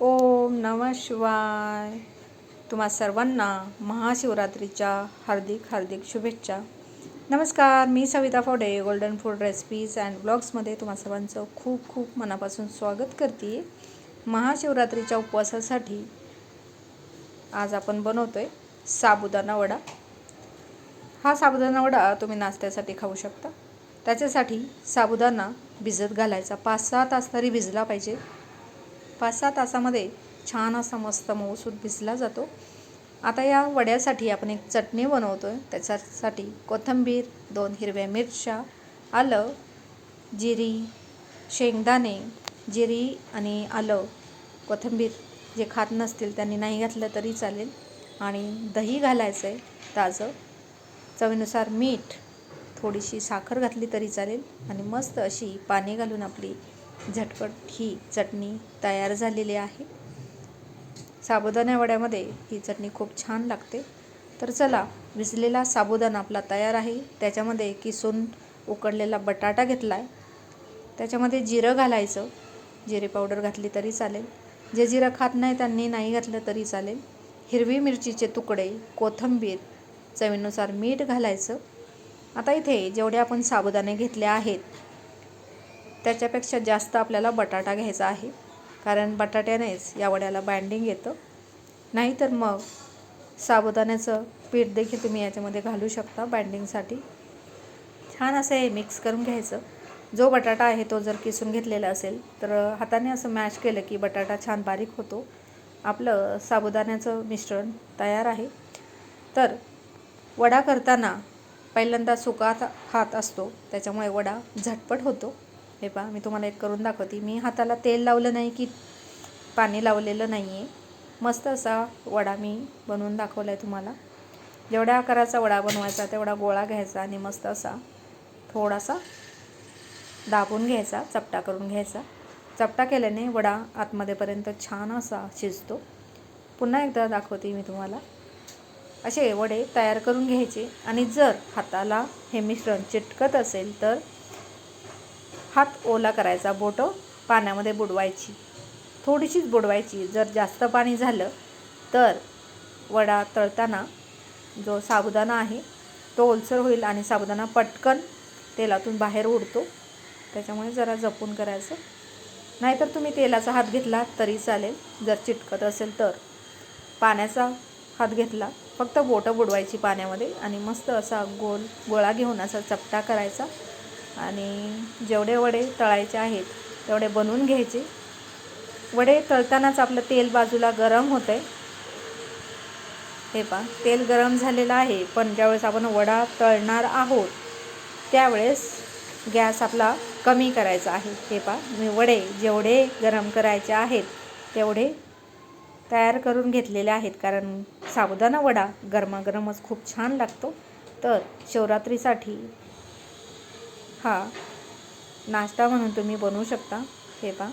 ओम नम शिवाय. तुम्हा सर्वांना महाशिवरात्रीच्या हार्दिक हार्दिक शुभेच्छा. नमस्कार मी Savita Phode golden food recipes and ब्लॉग्समध्ये तुम्हा सर्वांचं खूप खूप मनापासून स्वागत करते. महाशिवरात्रीच्या उपवासासाठी आज आपण बनवतो आहे साबुदाणा वडा. हा साबुदाणा वडा तुम्ही नाश्त्यासाठी खाऊ शकता. त्याच्यासाठी साबुदाणा भिजत घालायचा. पाच सहा तास तरी भिजला पाहिजे. पाच सहा तासामध्ये छान असा मस्त मऊसूत भिजला जातो. आता या वड्यासाठी आपण एक चटणी बनवतो आहे त्याच्यासाठी कोथिंबीर दोन हिरव्या मिरच्या आलं जिरी शेंगदाणे जिरी आणि आलं कोथिंबीर जे खात नसतील त्यांनी नाही घातलं तरी चालेल. आणि दही घालायचं आहे ताजं. चवीनुसार मीठ थोडीशी साखर घातली तरी चालेल. आणि मस्त अशी पाणी घालून आपली झटपट ही चटणी तयार झालेली आहे. साबुदाणा वड्यामध्ये ही चटणी खूप छान लागते. तर चला भिजलेला साबुदाणा आपला तयार आहे. त्याच्यामध्ये किसून उकडलेला बटाटा घेतला आहे त्याच्यामध्ये जिरं घालायचं. जिरे पावडर घातली तरी चालेल. जे जिरं खात नाही त्यांनी नाही घातलं तरी चालेल. हिरवी मिरचीचे तुकडे कोथिंबीर चवीनुसार मीठ घालायचं. आता इथे जेवढे आपण साबुदाणे घेतले आहेत त्याच्यापेक्षा जास्त आपल्याला बटाटा घ्यायचा आहे. कारण बटाट्यानेच या वड्याला बाइंडिंग येतं. नाहीतर मग साबुदाण्याचं पीठ देखील तुम्ही याच्यामध्ये घालू शकता बाइंडिंगसाठी छान असं हे मिक्स करून घ्यायचं. जो बटाटा आहे तो जर किसून घेतलेला असेल तर हाताने असं मॅश केलं की बटाटा छान बारीक होतो. आपलं साबुदाण्याचं मिश्रण तयार आहे. तर वडा करताना पहिल्यांदा सुका हात असतो. त्याच्यामुळे वडा झटपट होतो. हे पहा मी तुम्हाला एक करून दाखवते. मी हाताला तेल लावलं नाही की पाणी लावलेलं नाही आहे मस्त असा वडा मी बनवून दाखवला आहे तुम्हाला. जेवढ्या आकाराचा वडा बनवायचा तेवढा गोळा घ्यायचा आणि मस्त असा थोडासा दाबून घ्यायचा चपटा करून घ्यायचा. चपटा केल्याने वडा आतमध्येपर्यंत छान असा शिजतो. पुन्हा एकदा दाखवते मी तुम्हाला. असे वडे तयार करून घ्यायचे आणि जर हाताला हे मिश्रण चिटकत असेल तर हात ओला करायचा बोटं पाण्यामध्ये बुडवायची. थोडीशीच बुडवायची. जर जास्त पाणी झालं तर वडा तळताना जो साबुदाणा आहे तो ओलसर होईल आणि साबुदाणा पटकन तेलातून बाहेर उडतो. त्याच्यामुळे जरा जपून करायचं. नाहीतर तुम्ही तेलाचा हात घेतला तरी चालेल. जर चिटकत असेल तर. पाण्याचा हात घेतला. फक्त बोटं बुडवायची पाण्यामध्ये आणि मस्त असा गोल गोळा घेऊन असा चपटा करायचा. आणि जेवढे वडे तळायचे आहेत तेवढे बनवून घ्यायचे. वडे तळतानाच आपलं तेल बाजूला गरम होतं आहे हे पा तेल गरम झालेलं आहे पण ज्यावेळेस आपण वडा तळणार आहोत त्यावेळेस गॅस आपला कमी करायचा आहे. हे पा मी वडे जेवढे गरम करायचे आहेत तेवढे तयार करून घेतलेले आहेत कारण साबुदाणा वडा गरमागरमच खूप छान लागतो. तर शिवरात्रीसाठी हा. नाश्ता म्हणून तुम्ही बनवू शकता. हे पहा.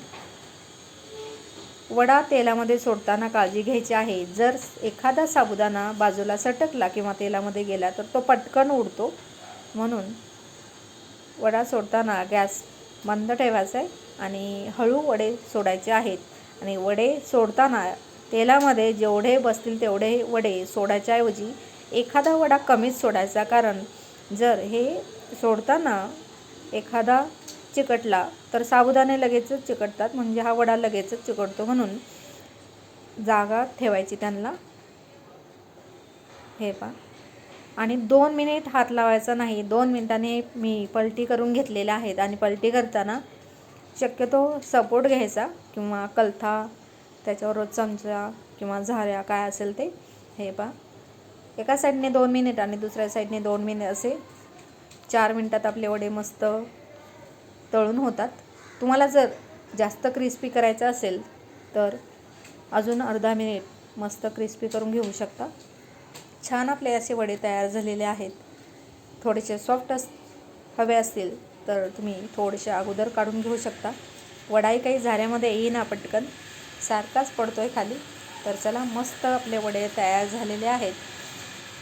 वडा तेलामध्ये सोडताना काळजी घ्यायची आहे. जर एखादा साबुदाणा बाजूला सटकला किंवा तेलामध्ये गेला तर तो पटकन उडतो. म्हणून वडा सोडताना गॅस बंद ठेवायचा आहे आणि हळू वडे सोडायचे आहेत. आणि वडे सोडताना तेलामध्ये जेवढे बसतील तेवढे वडे सोडायच्याऐवजी एखादा वडा कमीच सोडायचा. कारण जर हे सोडताना एखादा चिकटला तर साबुदाणे लगेचच चिकटतात म्हणजे हा वडा लगेचच चिकटतो म्हणून जागा ठेवायची त्यांना. हे पा आणि दोन मिनिट हात लावायचा नाही दोन मिनिटाने मी पलटी करून घेतलेल्या आहेत आणि पलटी करताना शक्यतो सपोर्ट घ्यायचा किंवा कलथा त्याच्यावर चमचा किंवा झाऱ्या काय असेल ते. हे पा एका साईडने दोन मिनिट आणि दुसऱ्या साईडने दोन मिनिट असे चार मिनटात आपले वडे मस्त तळून होतात. तुम्हाला जर जास्त क्रिस्पी करायचं असेल तर अजून अर्धा मिनिट मस्त क्रिस्पी करून घेऊ शकता. छान आपले असे वडे तयार झालेले आहेत. थोडेसे सॉफ्ट अस हवे असतील तर तुम्ही थोडेसे अगोदर काढून घेऊ शकता. वडाही काही झाऱ्यामध्ये येईना पटकन. सारखाच पडतो आहे खाली. तर चला मस्त आपले वडे तयार झालेले आहेत.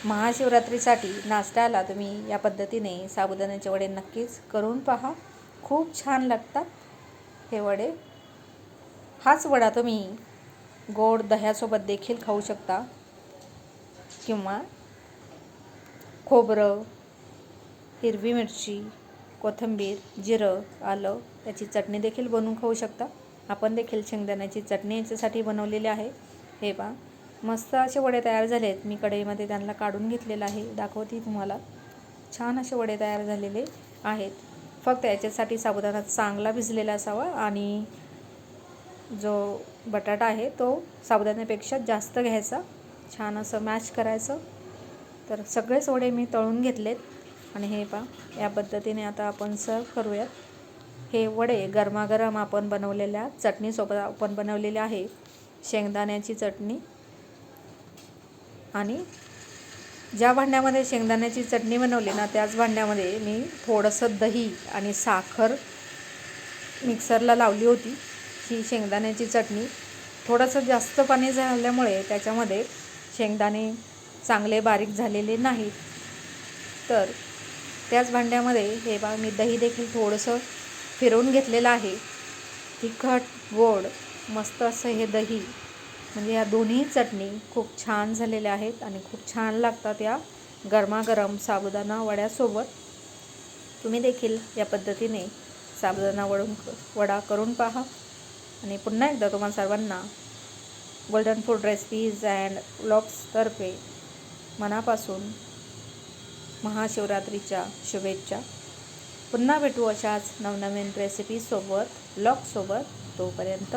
महाशिवरात्रीसाठी नाश्त्याला तुम्ही या पद्धतीने साबुदाण्याचे वडे नक्कीच करून पहा. खूप छान लागतात हे वडे. हाच वडा तुम्ही गोड दह्यासोबत देखील खाऊ शकता. किंवा खोबरं हिरवी मिरची कोथिंबीर जिरं आलं त्याची चटणी देखील बनवून खाऊ शकता. आपण देखील शेंगदाण्याची चटणी याच्यासाठी बनवलेली आहे. हे पहा. मस्त असे वडे तयार झाले आहेत. मी कढईमध्ये त्यांना काढून घेतलेलं आहे. दाखवते तुम्हाला. छान असे वडे तयार झालेले आहेत. फक्त याच्यासाठी साबुदाणा चांगला भिजलेला असावा आणि जो बटाटा आहे तो साबुदाण्यापेक्षा जास्त घ्यायचा. छान असं मॅश करायचं. तर सगळेच वडे मी तळून घेतलेत. आणि हे पा या पद्धतीने आता आपण सर्व करूयात. हे वडे गरमागरम आपण बनवलेल्या चटणीसोबत आपण बनवलेले आहे. शेंगदाण्याची चटणी आणि ज्या भांड्यामध्ये शेंगदाण्याची चटणी बनवली ना त्याच भांड्यामध्ये मी थोडंसं दही आणि साखर मिक्सरला लावली होती. ही शेंगदाण्याची चटणी थोडंसं जास्त पाणी झाल्यामुळे त्याच्यामध्ये शेंगदाणे चांगले बारीक झालेले नाहीत. तर त्याच भांड्यामध्ये हे बा मी दही देखील थोडंसं फिरवून घेतलेलं आहे. तिखट गोड मस्त असं हे दही म्हणजे या दोन्ही चटणी खूप छान झालेल्या आहेत आणि खूप छान लागतात या गरमागरम साबुदाणा वड्यासोबत. तुम्ही देखील या पद्धतीने साबुदाणा वडून वडा करून पहा. आणि पुन्हा एकदा तुम्हाला सर्वांना गोल्डन फूड रेसिपीज अँड ब्लॉग्सतर्फे मनापासून महाशिवरात्रीच्या शुभेच्छा. पुन्हा भेटू अशाच नवनवीन रेसिपीसोबत ब्लॉगसोबत तोपर्यंत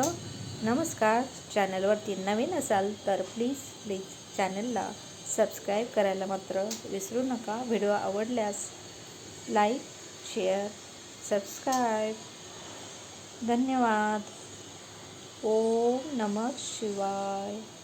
नमस्कार. चॅनलवरती नवीन असाल तर प्लीज प्लीज चॅनलला सबस्क्राईब करायला मात्र विसरू नका. व्हिडिओ आवडल्यास लाईक शेअर सबस्क्राईब. धन्यवाद. ओम नमः शिवाय.